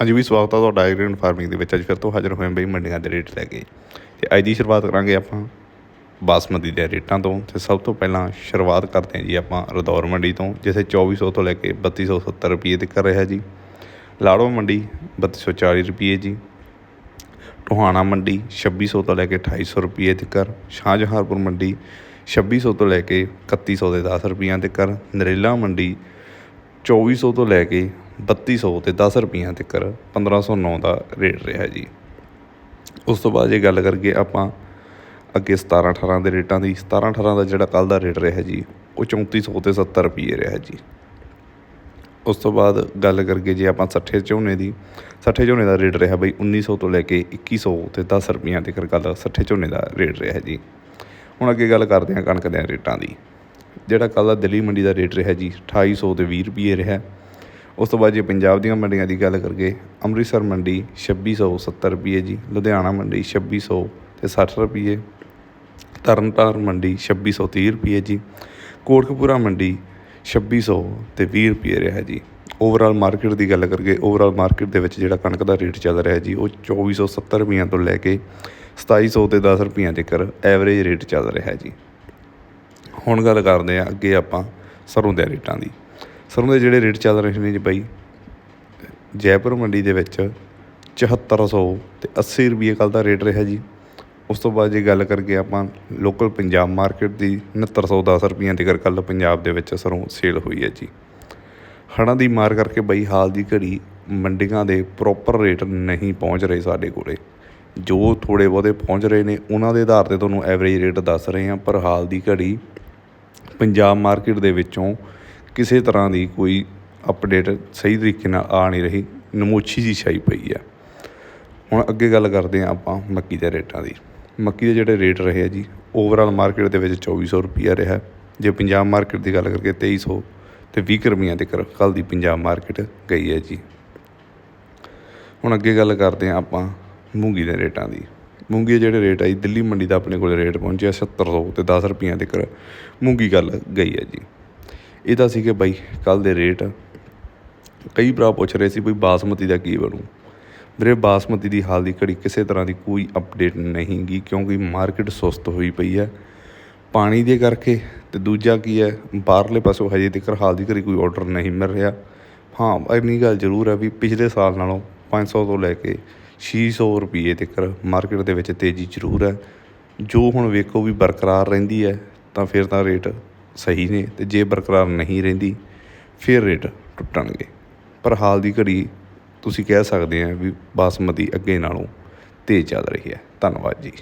ਹਾਂਜੀ ਵੀ ਸਵਾਗਤ ਆ ਤੁਹਾਡਾ ਐਗਰੀਕਲਚਰ ਫਾਰਮਿੰਗ ਦੇ ਵਿੱਚ। ਅੱਜ ਫਿਰ ਤੋਂ ਹਾਜ਼ਰ ਹੋਏ ਬਈ ਮੰਡੀਆਂ ਦੇ ਰੇਟ ਲੈ ਕੇ। ਤੇ ਅੱਜ ਦੀ ਸ਼ੁਰੂਆਤ ਕਰਾਂਗੇ ਆਪਾਂ ਬਾਸਮਤੀ ਦੇ ਰੇਟਾਂ ਤੋਂ। ਤੇ ਸਭ ਤੋਂ ਪਹਿਲਾਂ ਸ਼ੁਰੂਆਤ ਕਰਦੇ ਹਾਂ ਜੀ ਆਪਾਂ ਰਦੌਰ ਮੰਡੀ ਤੋਂ, ਜਿੱਥੇ 2400 ਤੋਂ ਲੈ ਕੇ 3270 ਰੁਪਏ ਤੱਕ ਰਿਹਾ ਜੀ। ਲਾੜੋ ਮੰਡੀ 3240 ਰੁਪਏ ਜੀ। ਟੋਹਾਣਾ ਮੰਡੀ 2600 ਤੋਂ ਲੈ ਕੇ 2800 ਰੁਪਏ ਤੱਕ ਸ਼ਾਹਜਹਾਰਪੁਰ ਮੰਡੀ 2600 ਤੋਂ ਲੈ ਕੇ 3100 ਦੇ 10 ਰੁਪਈਆਂ ਤੱਕ ਨਰੇਲਾ ਮੰਡੀ 2400 ਤੋਂ ਲੈ ਕੇ 3200 ਤੇ 10 ਰੁਪਈਆਂ ਤੱਕ 1509 ਦਾ ਰੇਟ ਰਿਹਾ ਜੀ। ਉਸ ਤੋਂ ਬਾਅਦ ਜੇ ਗੱਲ ਕਰੀਏ ਆਪਾਂ ਅੱਗੇ 17 18 ਦੇ ਰੇਟਾਂ ਦੀ 17 18 ਦਾ ਜਿਹੜਾ ਕੱਲ ਦਾ ਰੇਟ ਰਿਹਾ ਜੀ, ਉਹ 3400 ਤੇ 70 ਰੁਪਏ ਰਿਹਾ ਜੀ। ਉਸ ਤੋਂ ਬਾਅਦ ਗੱਲ ਕਰੀਏ ਜੇ ਆਪਾਂ 60 ਝੋਨੇ ਦੀ 60 ਝੋਨੇ ਦਾ ਰੇਟ ਰਿਹਾ ਬਈ 1900 ਤੋਂ ਲੈ ਕੇ 2100 ਤੇ 10 ਰੁਪਈਆਂ ਤੱਕ ਕੱਲ 60 ਝੋਨੇ ਦਾ ਰੇਟ ਰਿਹਾ ਜੀ। ਹੁਣ ਅੱਗੇ ਗੱਲ ਕਰਦੇ ਹਾਂ ਕਣਕ ਦੇ ਰੇਟਾਂ ਦੀ। ਜਿਹੜਾ ਕੱਲ ਦਾ ਦਿੱਲੀ ਮੰਡੀ ਦਾ ਰੇਟ ਰਿਹਾ ਜੀ 2800 ਤੇ 20 ਰੁਪਏ ਰਿਹਾ। ਉਸ ਤੋਂ ਬਾਅਦ ਜੇ ਪੰਜਾਬ ਦੀਆਂ ਮੰਡੀਆਂ ਦੀ ਗੱਲ ਕਰੀਏ, ਅੰਮ੍ਰਿਤਸਰ ਮੰਡੀ 2670 ਰੁਪਏ ਜੀ, ਲੁਧਿਆਣਾ ਮੰਡੀ 2600 ਤੇ 60 ਰੁਪਏ, ਤਰਨਤਾਰਨ ਮੰਡੀ 2630 ਰੁਪਏ ਜੀ, ਕੋਟਕਪੂਰਾ ਮੰਡੀ 2600 ਤੇ 20 ਰੁਪਏ ਰਿਹਾ ਜੀ। ਓਵਰਆਲ ਮਾਰਕੀਟ ਦੀ ਗੱਲ ਕਰੀਏ ਓਵਰਆਲ ਮਾਰਕੀਟ ਦੇ ਵਿੱਚ ਜਿਹੜਾ ਕਣਕ ਦਾ ਰੇਟ ਚੱਲ ਰਿਹਾ ਜੀ, ਉਹ 2470 ਰੁਪਈਆਂ ਤੋਂ ਲੈ ਕੇ 2700 ਤੇ 10 ਰੁਪਈਆਂ ਤੱਕ ਐਵਰੇਜ ਰੇਟ ਚੱਲ ਰਿਹਾ ਜੀ। ਹੁਣ ਗੱਲ ਕਰਦੇ ਆ ਅੱਗੇ ਆਪਾਂ ਸਰੋਂ ਦੇ ਰੇਟਾਂ ਦੀ। ਸਰੋਂ ਦੇ ਜਿਹੜੇ ਰੇਟ ਚੱਲ ਰਹੇ ਨੇ ਜੀ ਬਾਈ, ਜੈਪੁਰ ਮੰਡੀ ਦੇ ਵਿੱਚ ਚੁਹੱਤਰ ਸੌ ਅਤੇ ਅੱਸੀ ਰੁਪਈਏ ਕੱਲ੍ਹ ਦਾ ਰੇਟ ਰਿਹਾ ਜੀ। ਉਸ ਤੋਂ ਬਾਅਦ ਜੇ ਗੱਲ ਕਰਕੇ ਆਪਾਂ ਲੋਕਲ ਪੰਜਾਬ ਮਾਰਕੀਟ ਦੀ 6910 ਰੁਪਈਆਂ ਤੱਕ ਕੱਲ੍ਹ ਪੰਜਾਬ ਦੇ ਵਿੱਚ ਸਰੋਂ ਸੇਲ ਹੋਈ ਹੈ ਜੀ। ਹੜਾਂ ਦੀ ਮਾਰ ਕਰਕੇ ਬਈ ਹਾਲ ਦੀ ਘੜੀ ਮੰਡੀਆਂ ਦੇ ਪ੍ਰੋਪਰ ਰੇਟ ਨਹੀਂ ਪਹੁੰਚ ਰਹੇ ਸਾਡੇ ਕੋਲੇ। ਜੋ ਥੋੜੇ ਬਹੁਤੇ ਪਹੁੰਚ ਰਹੇ ਨੇ, ਉਹਨਾਂ ਦੇ ਆਧਾਰ ਤੇ ਤੁਹਾਨੂੰ ਐਵਰੇਜ ਰੇਟ ਦੱਸ ਰਹੇ ਹਾਂ, ਪਰ ਹਾਲ ਦੀ ਘੜੀ ਪੰਜਾਬ ਮਾਰਕੀਟ ਦੇ ਵਿੱਚੋਂ ਕਿਸੇ ਤਰ੍ਹਾਂ ਦੀ ਕੋਈ ਅਪਡੇਟ ਸਹੀ ਤਰੀਕੇ ਨਾਲ ਆ ਨਹੀਂ ਰਹੀ, ਨਮੋਛੀ ਜੀ ਛਾਈ ਪਈ ਆ। ਹੁਣ ਅੱਗੇ ਗੱਲ ਕਰਦੇ ਹਾਂ ਆਪਾਂ ਮੱਕੀ ਦੇ ਰੇਟਾਂ ਦੀ। ਮੱਕੀ ਦੇ ਜਿਹੜੇ ਰੇਟ ਰਹੇ ਆ ਜੀ ਓਵਰਆਲ ਮਾਰਕੀਟ ਦੇ ਵਿੱਚ 2400 ਰੁਪਈਆ ਰਿਹਾ। ਜੇ ਪੰਜਾਬ ਮਾਰਕੀਟ ਦੀ ਗੱਲ ਕਰਕੇ 2300 ਤੇ 20 ਰੁਪਈਆਂ ਤੱਕ ਕੱਲ ਦੀ ਪੰਜਾਬ ਮਾਰਕੀਟ ਗਈ ਹੈ ਜੀ। ਹੁਣ ਅੱਗੇ ਗੱਲ ਕਰਦੇ ਹਾਂ ਆਪਾਂ ਮੂੰਗੀ ਦੇ ਰੇਟਾਂ ਦੀ। ਮੂੰਗੀ ਦੇ ਜਿਹੜੇ ਰੇਟ ਆਈ ਦਿੱਲੀ ਮੰਡੀ ਦਾ ਆਪਣੇ ਕੋਲ ਰੇਟ ਪਹੁੰਚਿਆ 7700 ਤੇ 10 ਰੁਪਈਆਂ ਤੱਕ ਮੂੰਗੀ ਗੱਲ ਗਈ ਹੈ ਜੀ। ਇਹ ਤਾਂ ਸੀ ਕਿ ਬਾਈ, ਕੱਲ੍ਹ ਦੇ ਰੇਟ ਕਈ ਭਰਾ ਪੁੱਛ ਰਹੇ ਸੀ ਬਈ ਬਾਸਮਤੀ ਦਾ ਕੀ ਬਣੂ? ਵੀਰੇ, ਬਾਸਮਤੀ ਦੀ ਹਾਲ ਦੀ ਘੜੀ ਕਿਸੇ ਤਰ੍ਹਾਂ ਦੀ ਕੋਈ ਅਪਡੇਟ ਨਹੀਂ ਗੀ ਕਿਉਂਕਿ ਮਾਰਕੀਟ ਸੁਸਤ ਹੋਈ ਪਈ ਹੈ। ਪਾਣੀ ਦੇ ਕਰਕੇ ਤੇ ਦੂਜਾ ਕੀ ਹੈ, ਬਾਹਰਲੇ ਪਾਸੋਂ ਹਜੇ ਤੱਕ ਹਾਲ ਦੀ ਘੜੀ ਕੋਈ ਆਰਡਰ ਨਹੀਂ ਮਿਲ ਰਿਹਾ। ਹਾਂ, ਇੰਨੀ ਗੱਲ ਜ਼ਰੂਰ ਹੈ ਵੀ ਪਿਛਲੇ ਸਾਲ ਨਾਲੋਂ 500 ਤੋਂ ਲੈ ਕੇ 600 ਰੁਪਏ ਤੱਕ ਮਾਰਕੀਟ ਦੇ ਵਿੱਚ ਤੇਜ਼ੀ ਜ਼ਰੂਰ ਹੈ। ਜੋ ਹੁਣ ਵੇਖੋ ਵੀ ਬਰਕਰਾਰ ਰਹਿੰਦੀ ਹੈ, ਤਾਂ ਫਿਰ ਤਾਂ ਰੇਟ ਸਹੀ ਨੇ ਤੇ ਜੇ ਬਰਕਰਾਰ ਨਹੀਂ ਰਹਿੰਦੀ, ਫਿਰ ਰੇਟ ਟੁੱਟਣਗੇ। ਪਰ ਹਾਲ ਦੀ ਘੜੀ ਤੁਸੀਂ ਕਹਿ ਸਕਦੇ ਆ ਵੀ ਬਾਸਮਤੀ ਅੱਗੇ ਨਾਲੋਂ ਤੇਜ਼ ਚੱਲ ਰਹੀ ਹੈ। ਧੰਨਵਾਦ ਜੀ।